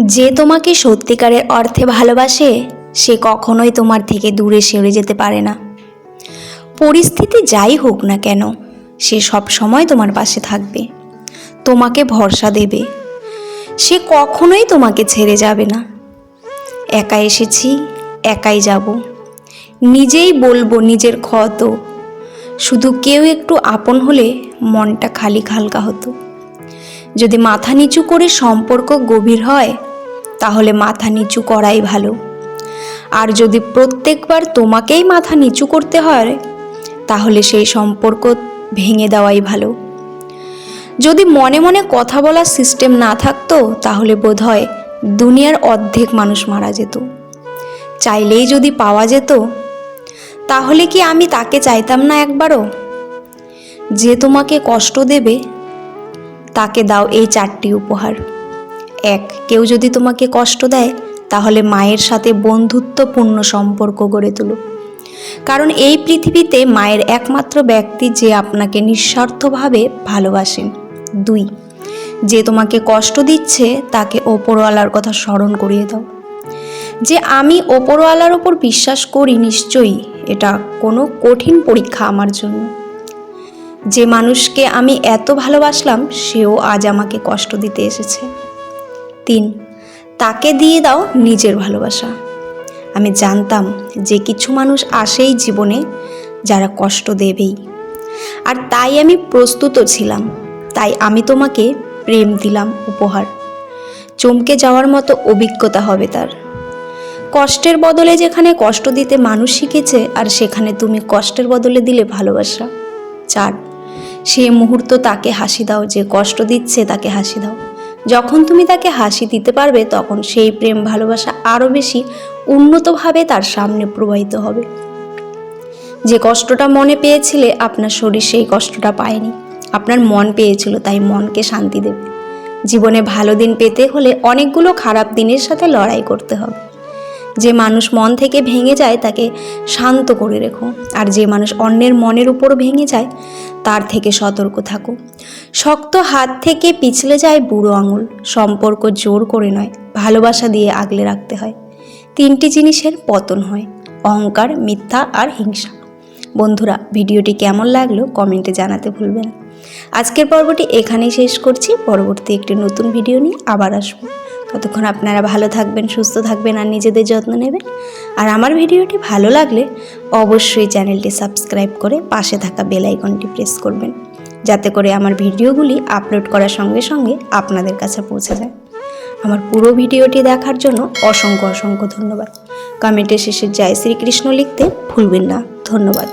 যে তোমাকে সত্যিকারের অর্থে ভালোবাসে, সে কখনোই তোমার থেকে দূরে সরে যেতে পারে না। পরিস্থিতি যাই হোক না কেন, সে সব সময় তোমার পাশে থাকবে। তোমাকে ভরসা দেবে। সে কখনোই তোমাকে ছেড়ে যাবে না। একা এসেছি, একাই যাব। নিজেই বলব নিজের ক্ষত। শুধু কেউ একটু আপন হলে মনটা খালি হালকা হতো। যদি মাথা নিচু করে সম্পর্ক গভীর হয়, তাহলে মাথা নিচু করাই ভালো। আর যদি প্রত্যেকবার তোমাকেই মাথা নিচু করতে হয়, তাহলে সেই সম্পর্ক ভেঙে দেওয়াই ভালো। যদি মনে মনে কথা বলার সিস্টেম না থাকতো, তাহলে বোধহয় দুনিয়ার অর্ধেক মানুষ মারা যেত। চাইলেই যদি পাওয়া যেত, তাহলে কি আমি তাকে চাইতাম না একবারও? যে তোমাকে কষ্ট দেবে তাকে দাও এই চারটি উপহার। এক, কেউ যদি তোমাকে কষ্ট দেয়, তাহলে মায়ের সাথে বন্ধুত্বপূর্ণ সম্পর্ক গড়ে তোলো। কারণ এই পৃথিবীতে মায়ের একমাত্র ব্যক্তি যে আপনাকে নিঃস্বার্থভাবে ভালোবাসেন। দুই, যে তোমাকে কষ্ট দিচ্ছে, তাকে ওপরওয়ালার কথা স্মরণ করিয়ে দাও। যে আমি ওপরওয়ালার ওপর বিশ্বাস করি নিশ্চয়ই, এটা কোনো কঠিন পরীক্ষা আমার জন্য। যে মানুষকে আমি এত ভালোবাসলাম, সেও আজ আমাকে কষ্ট দিতে এসেছে। তিন, তাকে দিয়ে দাও নিজের ভালোবাসা। আমি জানতাম যে কিছু মানুষ আসেই জীবনে যারা কষ্ট দেবেই। আর তাই আমি প্রস্তুত ছিলাম। তাই আমি তোমাকে প্রেম দিলাম উপহার। চমকে যাওয়ার মতো অভিজ্ঞতা হবে তার। কষ্টের বদলে যেখানে কষ্ট দিতে মানুষ শিখেছে, আর সেখানে তুমি কষ্টের বদলে দিলে ভালোবাসা। চার সে মুহূর্ত তাকে হাসি দাও, যে কষ্ট দিচ্ছে তাকে হাসি দাও। যখন তুমি তাকে হাসি দিতে পারবে, তখন সেই প্রেম ভালোবাসা আরও বেশি উন্নতভাবে তার সামনে প্রবাহিত হবে। যে কষ্টটা মনে পেয়েছিলে, আপনার শরীর সেই কষ্টটা পায়নি। আপনার মন পেয়েছিল, তাই মনকে শান্তি দেবে। জীবনে ভালো দিন পেতে হলে অনেকগুলো খারাপ দিনের সাথে লড়াই করতে হবে। যে মানুষ মন থেকে ভেঙে যায়, তাকে শান্ত করে রেখো। আর যে মানুষ অন্যের মনের উপর ভেঙে যায়, তার থেকে সতর্ক থাকো। শক্ত হাত থেকে পিছলে যায় বুড়ো আঙুল। সম্পর্ক জোর করে নয়, ভালোবাসা দিয়ে আগলে রাখতে হয়। তিনটি জিনিসের পতন হয়, অহংকার, মিথ্যা আর হিংসা। বন্ধুরা, ভিডিওটি কেমন লাগল কমেন্টে জানাতে ভুলবেন আজকের পর্বটি এখানেই শেষ করছি। পরবর্তী একটি নতুন ভিডিও নিয়ে আবার আসব। ততক্ষণ আপনারা ভালো থাকবেন, সুস্থ থাকবেন আর নিজেদের যত্ন নেবেন। আর আমার ভিডিওটি ভালো লাগলে অবশ্যই চ্যানেলটি সাবস্ক্রাইব করে পাশে থাকা বেল আইকনটি প্রেস করবেন, যাতে করে আমার ভিডিওগুলি আপলোড করার সঙ্গে সঙ্গে আপনাদের কাছে পৌঁছে যায়। আমার পুরো ভিডিওটি দেখার জন্য অসংখ্য অসংখ্য ধন্যবাদ। কমেন্টের শেষে জয় শ্রীকৃষ্ণ লিখতে ভুলবেন না। ধন্যবাদ।